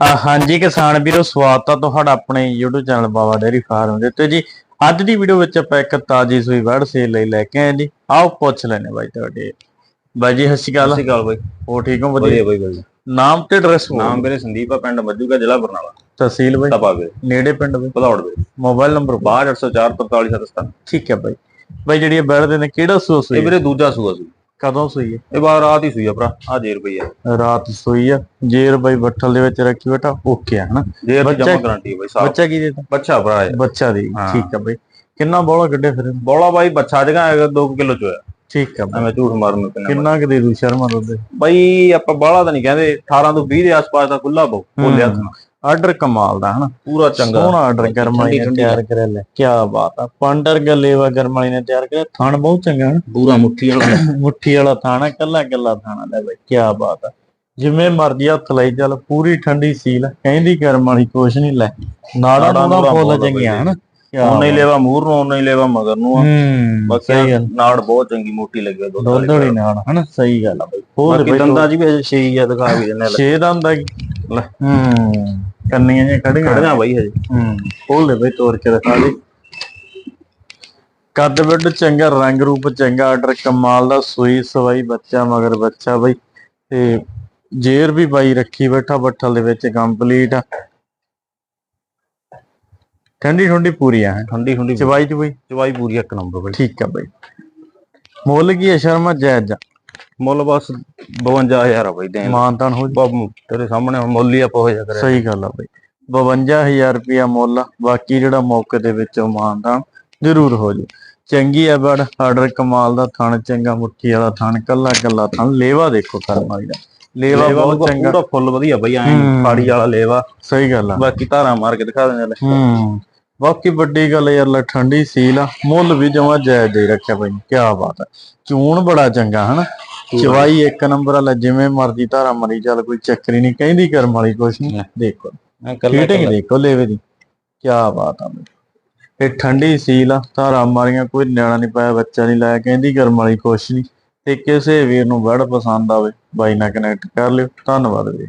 ਹਾਂਜੀ ਕਿਸਾਨ ਵੀਰੋ ਸਵਾਗਤ ਆ ਤੁਹਾਡਾ ਆਪਣੇ YouTube channel Baba dairy farm ਦੇ ਤੇ ਜੀ। ਅੱਜ ਦੀ ਵੀਡੀਓ ਵਿੱਚ ਆਪਾਂ ਇੱਕ ਤਾਜੀ ਸੂਈ ਵੜ ਸੇਲ ਲਈ ਲੈ ਕੇ ਆਏ ਜੀ। ਆਓ ਪੁੱਛ ਲੈਣੇ ਬਾਈ ਤੁਹਾਡੇ। ਬਾਈ ਜੀ ਸਤਿ ਸ਼੍ਰੀ ਸਤਿ ਅਕਾਲ ਸ਼੍ਰੀ ਅਕਾਲ ਬਾਈ। ਹੋ ਠੀਕ ਹੋ? ਵਧੀਆ। ਬਾਈ ਨਾਮ ਤੇ ਐਡਰੈਸ ਨਾਮ ਮੇਰੇ ਸੰਦੀਪ ਆ ਪਿੰਡ ਮੱਜੂਗਾ ਜ਼ਿਲ੍ਹਾ ਬਰਨਾਲਾ। ਤਹਿਸੀਲ ਬਾਈ। ਤਪਾ ਵੀਰੇ। ਨੇੜੇ ਪਿੰਡ ਬਾਈ। ਭਦੌੜ ਵੀਰੇ। ਮੋਬਾਈਲ ਨੰਬਰ 6804 457 ਠੀਕ ਹੈ ਬਾਈ। ਬਾਈ ਜਿਹੜੀ ਇਹ ਬੈੜ ਦੇ ਨੇ ਕਿਹੜਾ ਸੂਆ ਇਹ ਸੂਈ ਹੈ? ਵੀਰੇ ਦੂਜਾ ਸੂਆ ਸੀ ਕਦੋਂ ਸੂਈ ਹੈ ਇਹ ਬਾਰ ਰਾਤ ਹੀ ਸੂਈ ਆ ਭਰਾ ਆ ਜੇ ਰੁਪਈਆ ਰਾਤ ਸੂਈ ਆ। ਜੇਰ ਬਾਈ ਬੱਠਲ ਦੇ ਵਿੱਚ ਰੱਖੀ ਬੈਠਾ ਓਕੇ ਆ ਹਨਾ? ਜੇ ਬੱਚਾ- ਜਮਾ ਗਾਰੰਟੀ ਹੈ ਬਾਈ ਸਾਹਿਬ ਬੱਚਾ ਕੀ ਦੇਤਾ? ਬੱਚਾ ਭਰਾ ਹੈ ਬੱਚਾ ਦੀ। ਠੀਕ ਹੈ ਬਾਈ। ਕਿੰਨਾ ਬੋਲਾ ਕੱਢੇ ਫਿਰ? ਬੋਲਾ ਬਾਈ ਬੱਚਾ ਜਗਾ ਹੈਗਾ 2 ਕਿਲੋ ਚ ਹੋਇਆ। ਠੀਕ ਹੈ ਬਾਈ। ਐਵੇਂ ਝੂਠ ਮਾਰਨ ਕਿੰਨਾ ਕਿੰਨਾ ਕੁ ਦੇ ਦੂ ਸ਼ਰਮਾ ਦੁੱਧ ਬਾਈ ਆਪਾਂ ਬਾਲਾ ਤਾਂ ਨਹੀਂ ਕਹਿੰਦੇ 18 ਤੋਂ 20 ਦੇ ਆਸ-ਪਾਸ ਦਾ ਖੁੱਲਾ ਬਹੁ ਬੋਲਿਆ ਤਾਂ। ਆਰਡਰ ਕਮਾਲ ਦਾ ਹਨਾ? ਪੂਰਾ ਚੰਗਾ। ਸੋਹਣਾ ਆਰਡਰ ਗਰਮਾਈ ਨੇ ਤਿਆਰ ਕਰਿਆ ਲੈ ਕੀ ਬਾਤ ਆ। ਪੰਡਰ ਗੱਲੇਵਾ ਗਰਮਾਈ ਨੇ ਤਿਆਰ ਕਰਿਆ ਥਣ ਬਹੁਤ ਚੰਗਾ ਹਨਾ? ਪੂਰਾ ਮੁੱਠੀ ਵਾਲਾ। ਮੁੱਠੀ ਵਾਲਾ ਥਾਣਾ ਕੱਲਾ ਕੱਲਾ ਥਾਣਾ ਲੈ ਬਈ ਕੀ ਬਾਤ ਆ। ਜਿਵੇਂ ਮਰਜ਼ੀ ਹੱਥ ਲਈ ਚੱਲ ਪੂਰੀ ਠੰਡੀ ਸੀਲ ਕਹਿੰਦੀ ਗਰਮ ਵਾਲੀ ਕੁਛ ਨਹੀਂ ਲੈ। ਨਾੜਾ ਨਾੜਾਂ ਨੂੜਾ ਨੂੜਾਂ ਫੁੱਲ ਆ ਚੰਗੀਆਂ। ਹਨਾ? ਉਹਨੇ ਲੈਵਾ ਮੂਰ ਨੂੰ ਉਹਨੇ ਲੈਵਾ ਮਗਰ ਨੂੰ ਆ। ਗੱਲ। ਨਾੜ ਬਹੁਤ ਚੰਗੀ ਮੋਟੀ ਲੱਗਿਆ ਦੁੱਧ ਵਾਲੀ ਨਾਲ ਹਨਾ? ਸਹੀ ਗੱਲ ਆ ਬਈ। ਹੋਰ ਬਾਕੀ ਦੰਦਾਂ ਜੀ ਵੀ ਹਜੇ ਛੇ ਹੀ ਆ ਦਿਖਾ ਵੀ ਦਿੰਦੇ ਛੇ ਦਾ ਹੁੰਦਾ ਕੀ ਲੈ। ਹੂੰ। ਕੰਨੀਆਂ ਜੇ ਖੜੀਆਂ ਖੜਨਾ ਬਾਈ ਹਜੇ। ਹੂੰ ਖੋਲ ਲੈ ਬਈ ਤੋੜ ਕੇ ਦਿਖਾ ਦੇ। ਕੱਦ ਵੱਡ ਚੰਗਾ ਰੰਗ ਰੂਪ ਚੰਗਾ ਆਰਡਰ ਕਮਾਲ ਦਾ ਸੂਈ ਸਵਾਈ ਬੱਚਾ ਮਗਰ ਬੱਚਾ ਬਈ। ਤੇ ਜੇਰ ਵੀ ਬਾਈ ਰੱਖੀ ਬੈਠਾ ਬੱਠਲ ਦੇ ਵਿੱਚ ਕੰਪਲੀਟ ਠੰਡੀ ਠੰਡੀ ਪੂਰੀ ਆ ਠੰਡੀ ਠੰਡੀ ਚਵਾਈ ਚ ਬਈ? ਚਵਾਈ ਪੂਰੀ ਇੱਕ ਨੰਬਰ ਬਾਈ। ਠੀਕ ਆ ਬਈ। ਮੁੱਲ ਕੀ ਹੈ ਸ਼ਰਮਾ? ਜਾਇਜ਼ ਮੁੱਲ ਬਸ 52000 ਆ ਬਾਈ ਦੇਣ ਮਾਨਤਾਨ ਹੋ। ਬਾਬੂ ਤੇਰੇ ਸਾਹਮਣੇ ਹੁਣ ਮੁੱਲ ਹੀ ਆਪਾਂ ਹੋ ਜਾ ਕਰਿਆ। ਸਹੀ ਗੱਲ ਆ ਬਈ। 52000 ਰੁਪਿਆ ਮੁੱਲ ਆ। ਬਾਕੀ ਜਿਹੜਾ ਮੌਕੇ ਦੇ ਵਿੱਚੋਂ ਮਾਨਦਾਨ ਜ਼ਰੂਰ ਹੋ ਜੂ। ਚੰਗੀ ਆ ਬੜ ਆਰਡਰ ਕਮਾਲ ਦਾ ਥਣ ਚੰਗਾ ਮੁੱਠੀ ਵਾਲਾ ਥਣ ਕੱਲਾ ਕੱਲਾ ਥਣ। ਲੇਵਾ ਦੇਖੋ ਕਰਮ ਦਾ। ਲੇਵਾ ਲੇਵਾ ਬਹੁਤ ਚੰਗਾ। ਪੂਰਾ ਫੁੱਲ ਵਧੀਆ ਬਾਈ ਐ ਹੂੰ। ਫਾੜੀ ਵਾਲਾ ਲੇਵਾ। ਸਹੀ ਗੱਲ ਆ। ਬਾਕੀ ਧਾਰਾਂ ਮਾਰ ਕੇ ਦਿਖਾ ਦਿੰਦੇ ਲੈ। ਹੂੰ। ਬਾਕੀ ਵੱਡੀ ਗੱਲ ਯਾਰ ਲੈ ਠੰਡੀ ਸੀਲ ਆ ਮੁੱਲ ਵੀ ਜਮਾ ਜਾਇਜ਼ ਦੇ ਰੱਖਿਆ ਬਈ ਕੀ ਬਾਤ ਆ। ਚੂਣ ਬੜਾ ਚੰਗਾ ਹਨਾ? ਚਵਾਈ ਇੱਕ ਨੰਬਰ ਵਾਲਾ ਜਿਵੇਂ ਮਰਜ਼ੀ ਧਾਰਾ ਮਰੀ ਚੱਲ ਕੋਈ ਚੱਕਰੀ ਨਹੀਂ ਕਹਿੰਦੀ ਕਰਮ ਵਾਲੀ ਕੁਛ ਨਹੀਂ ਦੇਖੋ। ਫੀਟਿੰਗ ਦੇਖੋ ਲੇਵੇ ਦੀ ਕੀ ਬਾਤ ਆ ਬਈ। ਇਹ ਠੰਡੀ ਸੀਲ ਆ ਧਾਰਾ ਮਾਰੀਆਂ ਕੋਈ ਨਿਆਣਾ ਨਹੀਂ ਪਾਇਆ ਬੱਚਾ ਨਹੀਂ ਲਾਇਆ ਕਹਿੰਦੀ ਕਰਮ ਵਾਲੀ ਕੁਛ ਨਹੀਂ। ਤੇ ਕਿਸੇ ਵੀਰ ਨੂੰ ਵੜ ਪਸੰਦ ਆਵੇ ਬਾਈ ਨਾਲ ਕਨੈਕਟ ਕਰ ਲਿਓ। ਧੰਨਵਾਦ ਵੀਰੇ।